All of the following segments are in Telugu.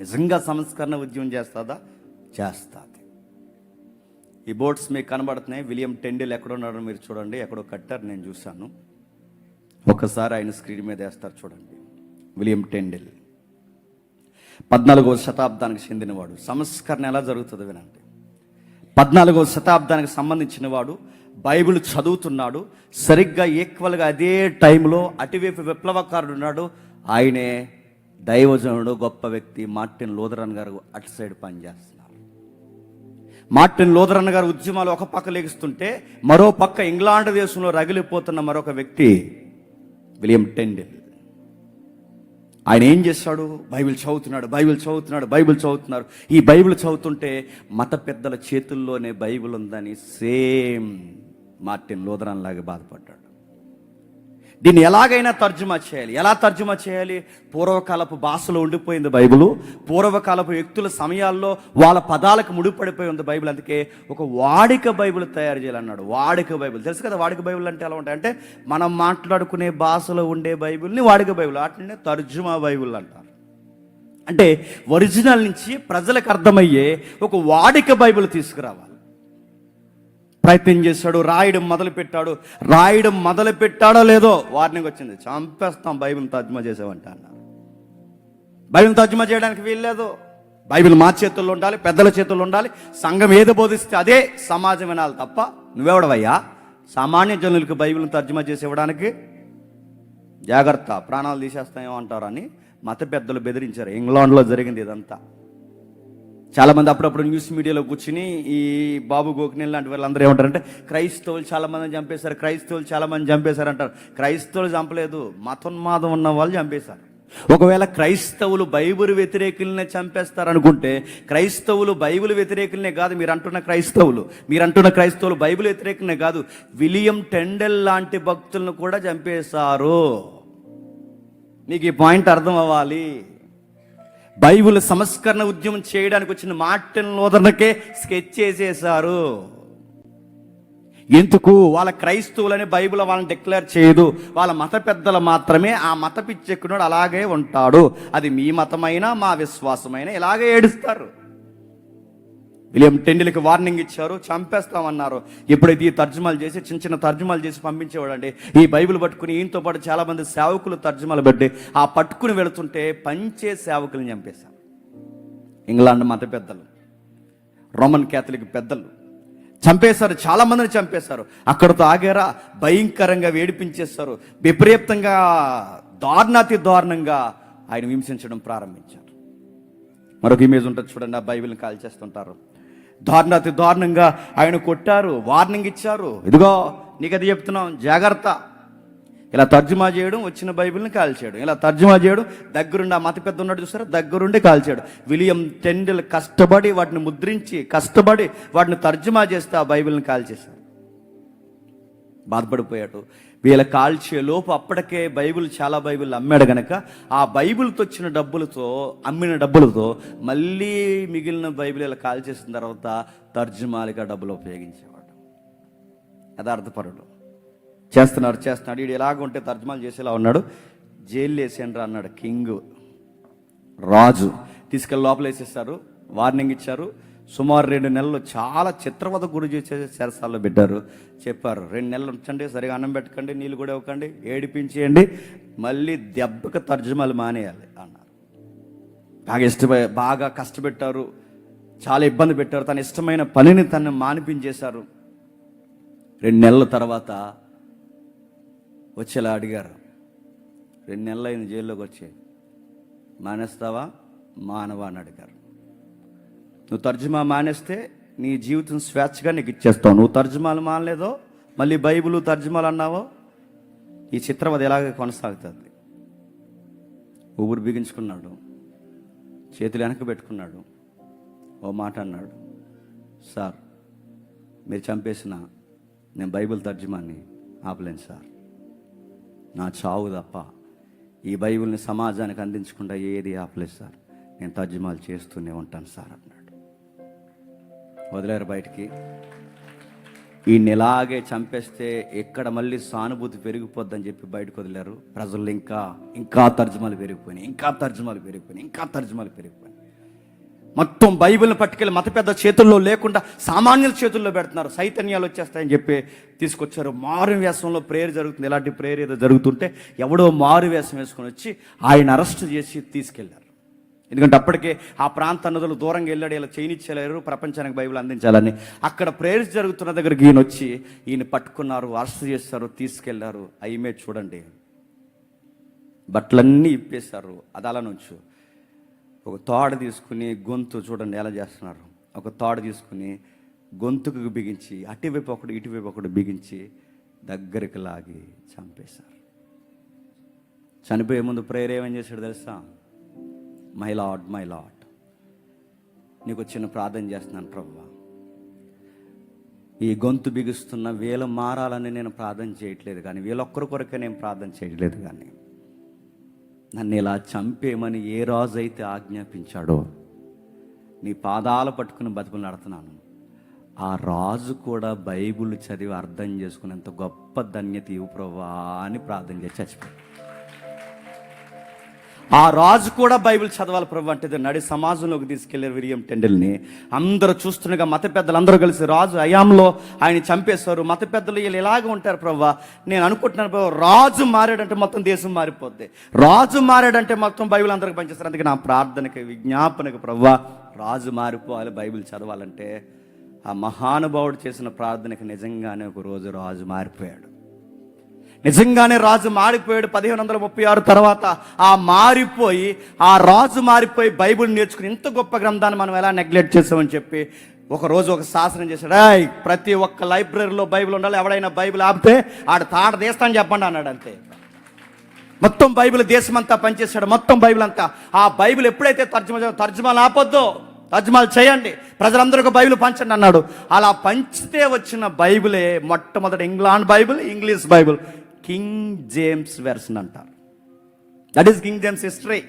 నిజంగా సంస్కరణ ఉద్యమం చేస్తుందా? చేస్తుంది. ఈ బోట్స్ మీకు కనబడుతున్నాయి. విలియం టెండిల్ ఎక్కడ ఉన్నాడో మీరు చూడండి. ఎక్కడో కట్టారు నేను చూశాను. ఒకసారి ఆయన స్క్రీన్ మీద వేస్తారు చూడండి. William Tyndale. పద్నాలుగో శతాబ్దానికి చెందినవాడు. సంస్కరణ ఎలా జరుగుతుంది వినండి. పద్నాలుగో శతాబ్దానికి సంబంధించిన వాడు బైబిల్ చదువుతున్నాడు. సరిగ్గా ఈక్వల్గా అదే టైంలో అటువైపు విప్లవకారుడు ఉన్నాడు. ఆయనే దైవజనుడు గొప్ప వ్యక్తి మార్టిన్ లోదరన్ గారు అటు సైడ్ పనిచేస్తున్నారు. మార్టిన్ లోదరన్ గారు ఉద్యమాలు ఒక పక్క లెగిస్తుంటే మరో పక్క ఇంగ్లాండ్ దేశంలో రగిలిపోతున్న మరొక వ్యక్తి విలియం టెండిల్. ఆయన ఏం చేశాడు బైబిల్ చదువుతున్నాడు బైబిల్ చదువుతున్నాడు బైబిల్ చదువుతున్నారు. ఈ బైబిల్ చదువుతుంటే మత పెద్దల చేతుల్లోనే బైబిల్ ఉందని సేమ్ మార్టిన్ లోదరన్ లాగా బాధపడ్డాడు. దీన్ని ఎలాగైనా తర్జుమా చేయాలి. ఎలా తర్జుమా చేయాలి? పూర్వకాలపు భాషలో ఉండిపోయింది బైబిల్. పూర్వకాలపు వ్యక్తుల సమయాల్లో వాళ్ళ పదాలకు ముడిపడిపోయి ఉంది బైబిల్. అందుకే ఒక వాడిక బైబిల్ తయారు చేయాలన్నాడు. వాడిక బైబిల్. తెలుసు కదా వాడిక బైబిల్ అంటే ఎలా ఉంటాయి? అంటే మనం మాట్లాడుకునే భాషలో ఉండే బైబిల్ని వాడిక బైబిల్ వాటిని తర్జుమా బైబిల్ అంటారు. అంటే ఒరిజినల్ నుంచి ప్రజలకు అర్థమయ్యే ఒక వాడిక బైబిల్ తీసుకురావాలి. ప్రయత్నం చేశాడు రాయడం మొదలు పెట్టాడు రాయడం మొదలు పెట్టాడో లేదో వార్నింగ్ వచ్చింది. చంపేస్తాం బైబిల్ తర్జుమా చేసావంట అన్నారు బైబిల్ తర్జుమా చేయడానికి వీల్లేదు. బైబిల్ మా చేతుల్లో ఉండాలి పెద్దల చేతుల్లో ఉండాలి. సంఘం ఏది బోధిస్తే అదే సమాజం వినాలి తప్ప నువ్వెవడవయ్యా? సామాన్య జనులకు బైబిల్ తర్జుమా చేసి ఇవ్వడానికి జాగ్రత్త ప్రాణాలు తీసేస్తాయేమో అంటారని మత పెద్దలు బెదిరించారు. ఇంగ్లాండ్లో జరిగింది ఇదంతా. చాలామంది అప్పుడప్పుడు న్యూస్ మీడియాలో కూర్చుని ఈ బాబు గోకినేల్ లాంటి వాళ్ళందరూ ఏమంటారంటే క్రైస్తవులు చాలామందిని చంపేశారు క్రైస్తవులు చాలామంది చంపేశారు అంటారు. క్రైస్తవులు చంపలేదు మతోన్మాదం ఉన్న వాళ్ళు చంపేశారు. ఒకవేళ క్రైస్తవులు బైబుల్ వ్యతిరేకులనే చంపేస్తారనుకుంటే క్రైస్తవులు బైబిల్ వ్యతిరేకులనే కాదు మీరు అంటున్న క్రైస్తవులు మీరు అంటున్న క్రైస్తవులు బైబిల్ వ్యతిరేకులనే కాదు విలియం టెండెల్ లాంటి భక్తులను కూడా చంపేశారు. మీకు ఈ పాయింట్ అర్థం అవ్వాలి. బైబిల్ సంస్కరణ ఉద్యమం చేయడానికి వచ్చిన మార్టిన్ లోదర్నకే స్కెచ్ చేసేశారు. ఎందుకు? వాళ్ళ క్రైస్తవులని బైబిల్ వాళ్ళని డిక్లేర్ చేయదు. వాళ్ళ మత పెద్దలు మాత్రమే ఆ మత పిచ్చెక్కునోడు అలాగే ఉంటాడు. అది మీ మతమైనా మా విశ్వాసమైనా ఇలాగే ఏడుస్తారు. విలియం టెండిల్కి వార్నింగ్ ఇచ్చారు చంపేస్తామన్నారు. ఎప్పుడైతే ఈ తర్జుమాలు చేసి చిన్న చిన్న తర్జుమాలు చేసి పంపించేవాడండి. ఈ బైబిల్ పట్టుకుని ఈయనతో పాటు చాలామంది సేవకులు తర్జుమాలు పెట్టి ఆ పట్టుకుని వెళుతుంటే పంచే సేవకులను చంపేశాం. ఇంగ్లాండ్ మత పెద్దలు రోమన్ క్యాథలిక్ పెద్దలు చంపేశారు చాలామందిని చంపేశారు. అక్కడతో ఆగారా భయంకరంగా వేడిపించేస్తారు విపరీతంగా దారుణాతి దారుణంగా ఆయన హింసించడం ప్రారంభించారు. మరొక ఇమేజ్ ఉంటుంది చూడండి ఆ బైబిల్ని కాల్ చేస్తుంటారు. దారుణాతి దారుణంగా ఆయన కొట్టారు వార్నింగ్ ఇచ్చారు. ఇదిగో నీకు అది చెప్తున్నాం జాగ్రత్త. ఇలా తర్జుమా చేయడం వచ్చిన బైబిల్ని కాల్చాడు ఇలా తర్జుమా చేయడం దగ్గరుండి ఆ మత పెద్ద ఉన్నాడు చూసారా? దగ్గరుండి కాల్చాడు విలియం టెండిల్ కష్టపడి వాటిని ముద్రించి కష్టపడి వాటిని తర్జుమా చేస్తే ఆ బైబిల్ని కాల్చేశాడు బాధపడిపోయాడు. వీళ్ళ కాల్చే లోపు అప్పటికే బైబిల్ చాలా బైబిల్ అమ్మాడు గనక ఆ బైబిల్తో వచ్చిన డబ్బులతో అమ్మిన డబ్బులతో మళ్ళీ మిగిలిన బైబిల్ ఇలా కాల్చేసిన తర్వాత తర్జుమాలిగా డబ్బులు ఉపయోగించేవాడు. యథార్థపరుడు. చేస్తున్నారు చేస్తున్నాడు. వీడు ఎలాగ ఉంటే తర్జుమాలు చేసేలా ఉన్నాడు. జైలు వేసేయండి అన్నాడు కింగ్. రాజు. తీసుకెళ్ళి లోపల వేసేస్తారు వార్నింగ్ ఇచ్చారు. సుమారు రెండు నెలలు చాలా చిత్రవత గురి చేసే చెరసాల్లో పెట్టారు చెప్పారు రెండు నెలలు ఉంచండి సరిగా అన్నం పెట్టకండి నీళ్ళు కూడా ఇవ్వకండి ఏడిపించేయండి మళ్ళీ దెబ్బకి తర్జుమాలు మానేయాలి అన్నారు. బాగా ఇష్టపై బాగా కష్టపెట్టారు చాలా ఇబ్బంది పెట్టారు. తన ఇష్టమైన పనిని తను మానిపించేశారు. రెండు నెలల తర్వాత వచ్చేలా అడిగారు రెండు నెలలు అయింది జైల్లోకి వచ్చి మానేస్తావా? మానవా అని అడిగారు. నువ్వు తర్జుమా మానేస్తే నీ జీవితం స్వేచ్ఛగా నీకు ఇచ్చేస్తావు. నువ్వు తర్జుమాలు మానలేదో మళ్ళీ బైబిల్ తర్జుమాలు అన్నావో ఈ చిత్రం అది ఎలాగ కొనసాగుతుంది? ఊపిరి బిగించుకున్నాడు. చేతులు వెనక పెట్టుకున్నాడు. ఓ మాట అన్నాడు. సార్ మీరు చంపేసిన నేను బైబిల్ తర్జుమాన్ని ఆపలేను సార్. నా చావు తప్ప ఈ బైబిల్ని సమాజానికి అందించకుండా ఏది ఆపలేదు సార్. నేను తర్జుమాలు చేస్తూనే ఉంటాను సార్ అన్నాడు. వదిలేరు బయటికి. ఈయన్ని ఇలాగే చంపేస్తే ఎక్కడ మళ్ళీ సానుభూతి పెరిగిపోద్దని చెప్పి బయటకు వదిలేరు. ప్రజలు ఇంకా ఇంకా తర్జుమాలు పెరిగిపోయినాయి ఇంకా తర్జుమాలు పెరిగిపోయినాయి ఇంకా తర్జుమాలు పెరిగిపోయినాయి. మొత్తం బైబిల్ని పట్టుకెళ్ళి మత పెద్ద చేతుల్లో లేకుండా సామాన్యుల చేతుల్లో పెడుతున్నారు. సైతన్యాలు వచ్చేస్తాయని చెప్పి తీసుకొచ్చారు. మారు వేషంలో ప్రేయర్ జరుగుతుంది. ఇలాంటి ప్రేయర్ ఏదో జరుగుతుంటే ఎవడో మారు వేషం వేసుకొని వచ్చి ఆయన అరెస్ట్ చేసి తీసుకెళ్ళారు. ఎందుకంటే అప్పటికే ఆ ప్రాంత నదులు దూరంగా వెళ్ళాడు ఇలా చేయనిచ్చేలేరు ప్రపంచానికి బైబిల్ అందించాలని. అక్కడ ప్రేయర్స్ జరుగుతున్న దగ్గరికి ఈయన వచ్చి ఈయన పట్టుకున్నారు అరెస్ట్ చేస్తారు తీసుకెళ్ళారు. ఆ ఇమేజ్ చూడండి. బట్టలన్నీ ఇప్పేశారు. అది నుంచి. ఒక తాడు తీసుకుని గొంతు చూడండి ఎలా చేస్తున్నారు. ఒక తాడు తీసుకుని గొంతుకు బిగించి అటువైపు ఒకటి ఇటువైపు ఒకటి బిగించి దగ్గరికి లాగి చంపేశారు. చనిపోయే ముందు ప్రేయర్ ఏమని చేశాడు తెలుసా? మై లాడ్ మై లాడ్ నీకు చిన్న ప్రార్థన చేస్తున్నాను ప్రభు. ఈ గొంతు బిగుస్తున్న వీళ్ళ మారాలని నేను ప్రార్థన చేయట్లేదు కానీ వీళ్ళొక్కరి కొరకే నేను ప్రార్థన చేయట్లేదు కానీ నన్ను ఇలా చంపేమని ఏ రాజు అయితే ఆజ్ఞాపించాడో నీ పాదాలు పట్టుకుని బతుకులు నడుతున్నాను. ఆ రాజు కూడా బైబిల్ చదివి అర్థం చేసుకునేంత గొప్ప ధన్యత ఇవ్వు ప్రభా అని ప్రార్థన చేసి చచ్చిపోయాడు. ఆ రాజు కూడా బైబిల్ చదవాలి ప్రభు అంటే నడి సమాజంలోకి తీసుకెళ్ళారు విలియం టెండల్ని. అందరూ చూస్తుండగా మత పెద్దలు అందరూ కలిసి రాజు అయాంలో ఆయన చంపేశారు. మత పెద్దలు వీళ్ళు ఇలాగ ఉంటారు ప్రభు. నేను అనుకుంటున్నాను ప్రభు రాజు మారాడంటే మొత్తం దేశం మారిపోద్ది. రాజు మారాడంటే మొత్తం బైబిల్ అందరికి పనిచేస్తారు. అందుకే నా ప్రార్థనకి విజ్ఞాపనకి ప్రభు రాజు మారిపోవాలి బైబిల్ చదవాలంటే. ఆ మహానుభావుడు చేసిన ప్రార్థనకి నిజంగానే ఒక రోజు రాజు మారిపోయాడు. నిజంగానే రాజు మారిపోయాడు పదిహేను వందల ముప్పై ఆరు తర్వాత. ఆ మారిపోయి ఆ రాజు మారిపోయి బైబిల్ నేర్చుకుని ఇంత గొప్ప గ్రంథాన్ని మనం ఎలా నెగ్లెక్ట్ చేసామని చెప్పి ఒకరోజు ఒక శాసనం చేశాడు. "ఏయ్, ప్రతి ఒక్క లైబ్రరీలో బైబిల్ ఉండాలి ఎవడైనా బైబిల్ ఆపితే ఆడ తాడ తీస్తాను చెప్పండి అన్నాడు అంతే. మొత్తం బైబిల్ దేశమంతా పనిచేశాడు మొత్తం బైబిల్ అంతా. ఆ బైబిల్ ఎప్పుడైతే తర్జుమా తర్జుమాలు ఆపొద్దో తర్జుమాలు చేయండి ప్రజలందరికీ బైబిల్ పంచండి అన్నాడు. అలా పంచితే వచ్చిన బైబిలే మొట్టమొదటి England Bible English Bible. King James version అంటారు. That is King James history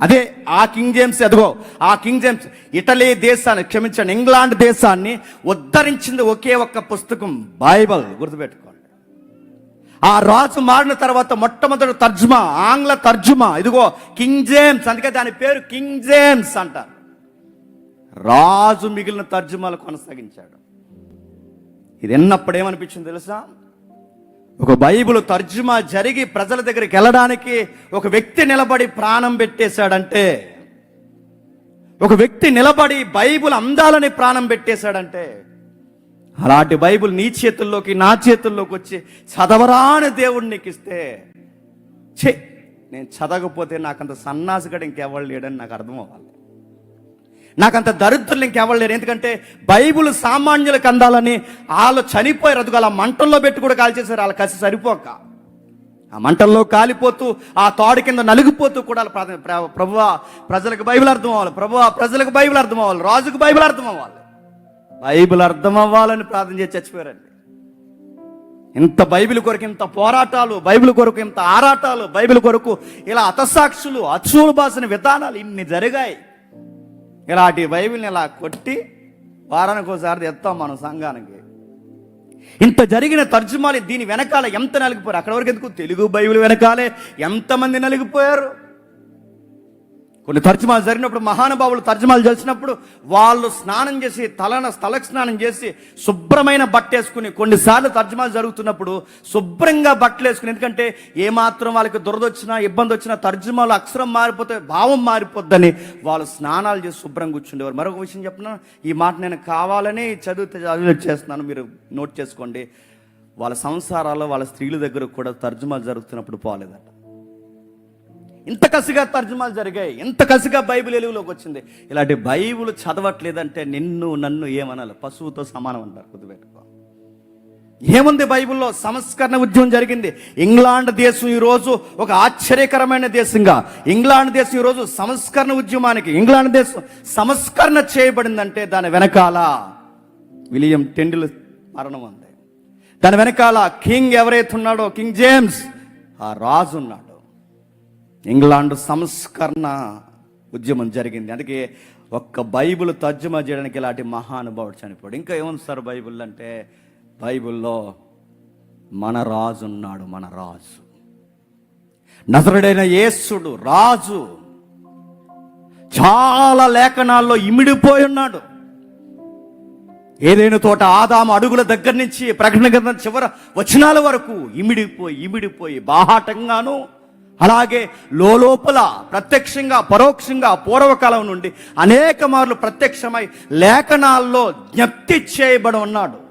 అదే ఆ కింగ్ జేమ్స్ అదిగో ఆ కింగ్ జేమ్స్ ఇటలీ దేశాన్ని క్షమించండి ఇంగ్లాండ్ దేశాన్ని ఉద్ధరించింది ఒకే ఒక్క పుస్తకం బైబల్. గుర్తుపెట్టుకోండి. ఆ రాజు మారిన తర్వాత మొట్టమొదటి తర్జుమా ఆంగ్ల తర్జుమా. ఇదిగో కింగ్ జేమ్స్ అందుకే దాని పేరు కింగ్ జేమ్స్ అంటారు. రాజు మిగిలిన తర్జుమాలు కొనసాగించాడు. ఇది ఎన్నప్పుడు ఏమనిపించింది తెలుసా? ఒక బైబిల్ తర్జుమా జరిగి ప్రజల దగ్గరికి వెళ్ళడానికి ఒక వ్యక్తి నిలబడి ప్రాణం పెట్టేశాడంటే ఒక వ్యక్తి నిలబడి బైబిల్ అందాలని ప్రాణం పెట్టేశాడంటే అలాంటి బైబిల్ నీ చేతుల్లోకి నా చేతుల్లోకి వచ్చి చదవరాని దేవుడు నీకు ఇస్తే చే నేను చదవకపోతే నాకంత సన్నాసిగడు ఇంకెవరు లేడని నాకు అర్థం అవ్వాలి నాకంత దరిద్రులు ఇంకెవరు లేరు. ఎందుకంటే బైబిల్ సామాన్యులకు అందాలని వాళ్ళు చనిపోయారు అదుగు అలా మంటల్లో పెట్టి కూడా కాల్చేశారు. వాళ్ళ కసి సరిపోక. ఆ మంటల్లో కాలిపోతూ ఆ తాడు కింద నలిగిపోతూ కూడా వాళ్ళ ప్రార్థన ప్రభువా ప్రజలకు బైబిల్ అర్థం అవ్వాలి. ప్రభువా ప్రజలకు బైబిల్ అర్థం అవ్వాలి. రాజుకు బైబిల్ అర్థం అవ్వాలి. బైబిల్ అర్థం అవ్వాలని ప్రార్థన చేసి చచ్చిపోయారండి. ఇంత బైబిల్ కొరకు ఇంత పోరాటాలు బైబిల్ కొరకు ఇంత ఆరాటాలు బైబిల్ కొరకు ఇలా అతసాక్షులు అచ్చులు బాసిన విధానాలు ఇన్ని జరిగాయి. ఇలాంటి బైబిల్ని ఇలా కొట్టి వారానికి ఒకసారి తెస్తాం మనం సంఘానికి. ఇంత జరిగిన తర్జుమాలి దీని వెనకాల ఎంత నలిగిపోయారు? అక్కడ వరకు ఎందుకు? తెలుగు బైబిల్ వెనకాలే ఎంతమంది నలిగిపోయారు? కొన్ని తర్జుమాలు జరిగినప్పుడు మహానుభావులు తర్జుమాలు చేసినప్పుడు వాళ్ళు స్నానం చేసి తలన తలకు స్నానం చేసి శుభ్రమైన బట్ట వేసుకుని కొన్నిసార్లు తర్జుమాలు జరుగుతున్నప్పుడు శుభ్రంగా బట్టలు వేసుకుని ఎందుకంటే ఏమాత్రం వాళ్ళకి దురదొచ్చినా ఇబ్బంది వచ్చినా తర్జుమాలు అక్షరం మారిపోతే భావం మారిపోద్దని వాళ్ళు స్నానాలు చేసి శుభ్రంగా కూర్చుండేవారు. మరొక విషయం చెప్పిన ఈ మాట నేను కావాలని చదివితే చదివి చేస్తున్నాను మీరు నోట్ చేసుకోండి. వాళ్ళ సంసారాల్లో వాళ్ళ స్త్రీల దగ్గర కూడా తర్జుమాలు జరుగుతున్నప్పుడు పోలేదట. ఇంత కసిగా తర్జుమాలు జరిగాయి ఇంత కసిగా బైబిల్ వెలుగులోకి వచ్చింది. ఇలాంటి బైబిల్ చదవట్లేదంటే నిన్ను నన్ను ఏమనాలి? పశువుతో సమానం అంటారు గుర్తుపెట్టుకో ఏముంది బైబిల్లో? సంస్కరణ ఉద్యమం జరిగింది. ఇంగ్లాండ్ దేశం ఈరోజు ఒక ఆశ్చర్యకరమైన దేశంగా. ఇంగ్లాండ్ దేశం ఈరోజు సంస్కరణ ఉద్యమానికి ఇంగ్లాండ్ దేశం సంస్కరణ చేయబడిందంటే దాని వెనకాల విలియం టెండిల్ మరణం ఉంది. దాని వెనకాల కింగ్ ఎవరైతే ఉన్నాడో కింగ్ జేమ్స్ ఆ రాజు ఉన్నాడు. ఇంగ్లాండ్ సంస్కరణ ఉద్యమం జరిగింది. అందుకే ఒక్క బైబిల్ తర్జుమా చేయడానికి ఇలాంటి మహానుభావుడు చనిపోయాడు. ఇంకా ఏముంది సార్ బైబిల్ అంటే? బైబిల్లో మన రాజు ఉన్నాడు మన రాజు. నజరుడైన యేసుడు రాజు. చాలా లేఖనాల్లో ఇమిడిపోయి ఉన్నాడు. ఏదైనా తోట ఆదాము అడుగుల దగ్గర నుంచి ప్రకటన గ్రంథం చివర వచనాల వరకు ఇమిడిపోయి ఇమిడిపోయి బాహాటంగాను అలాగే లోపల ప్రత్యక్షంగా పరోక్షంగా పూర్వకాలం నుండి అనేక మార్లు ప్రత్యక్షమై లేఖనాల్లో జ్ఞప్తి చేయబడి ఉన్నాడు.